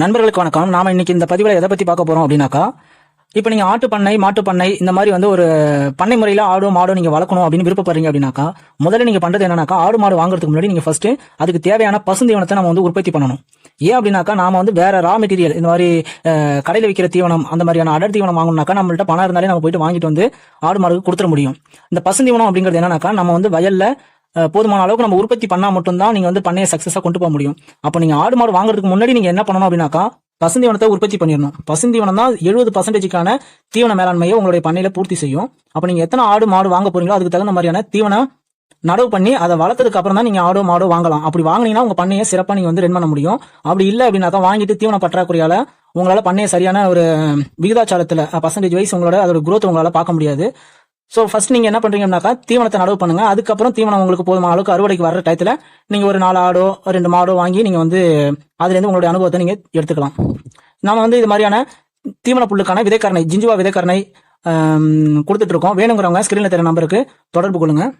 நண்பர்களுக்கு வணக்கம். நாம இன்னைக்கு இந்த பதிவில் எதை பத்தி பார்க்க போறோம் அப்படின்னாக்கா இப்போ நீங்க ஆட்டு பண்ணை மாட்டு பண்ணை இந்த மாதிரி வந்து ஒரு பண்ணை முறையில ஆடு மாடு நீங்க வளர்க்கணும் அப்படின்னு விருப்பப்படுறீங்க அப்படின்னாக்கா முதல்ல நீங்க பண்றது என்னன்னாக்கா ஆடு மாடு வாங்குறதுக்கு முன்னாடி நீங்க ஃபர்ஸ்ட் அதுக்கு தேவையான பசுந்தீவனத்தை நம்ம வந்து உற்பத்தி பண்ணணும். ஏன் அப்படின்னாக்கா நாம வந்து வேற ரா மெட்டீரியல் இந்த மாதிரி கடையில் விற்கிற தீவனம் அந்த மாதிரியான அடர் தீவனம் வாங்கணும்னாக்கா நம்மள்ட்ட பணம் இருந்தாலே நம்ம போயிட்டு வாங்கிட்டு வந்து ஆடு மாடுக்கு கொடுத்துட முடியும். இந்த பசுந்தீவனம் அப்படிங்கிறது என்னன்னாக்கா நம்ம வந்து வயல்ல போதுமான அளவுக்கு நம்ம உற்பத்தி பண்ணா மட்டும்தான் நீங்க வந்து பண்ணைய சக்சஸா கொண்டு போக முடியும். அப்போ நீங்க ஆடு மாடு வாங்குறதுக்கு முன்னாடி நீங்க என்ன பண்ணணும் அப்படின்னாக்கா பசுந்தீவனத்தை உற்பத்தி பண்ணிடணும். பசுந்தீவனம் தான் எழுபது பர்சன்டேஜுக்கான தீவன மேலாண்மையை உங்களுடைய பண்ணையில பூர்த்தி செய்யும். அப்போ நீங்க எத்தனை ஆடு மாடு வாங்க போறீங்களோ அதுக்கு தகுந்த மாதிரியான தீவனம் நடவு பண்ணி அதை வளர்த்ததுக்கு அப்புறம் தான் நீங்க ஆடோ மாடோ வாங்கலாம். அப்படி வாங்கினீங்கன்னா உங்க பண்ணையை சிறப்பா நீங்க வந்து ரன் பண்ண முடியும். அப்படி இல்லை அப்படின்னா தான் வாங்கிட்டு தீவன பற்றாக்குறையால உங்களால பண்ணைய சரியான ஒரு விகிதாச்சாரத்துல பர்சன்டேஜ் வைஸ் உங்களோட அதோட குரோத் உங்களால பார்க்க முடியாது. ஸோ ஃபர்ஸ்ட் நீங்கள் என்ன பண்ணுறீங்கன்னாக்கா தீவனத்தை நடவு பண்ணுங்க. அதுக்கப்புறம் தீவனம் உங்களுக்கு போதுமான அளவுக்கு அறுவடைக்கு வர்ற டயத்தில் நீங்கள் ஒரு நாலு ஆடோ ரெண்டு மாடோ வாங்கி நீங்கள் வந்து அதுலேருந்து உங்களுடைய அனுபவத்தை நீங்கள் எடுத்துக்கலாம். நாம் வந்து இது மாதிரியான தீவன புல்லுக்கான விதைக்கரணை ஜிஞ்சுவா விதைக்கரணை கொடுத்துட்ருக்கோம் வேணுங்கிறவங்க ஸ்க்ரீனில் தெரிய நம்பருக்கு தொடர்பு கொள்ளுங்கள்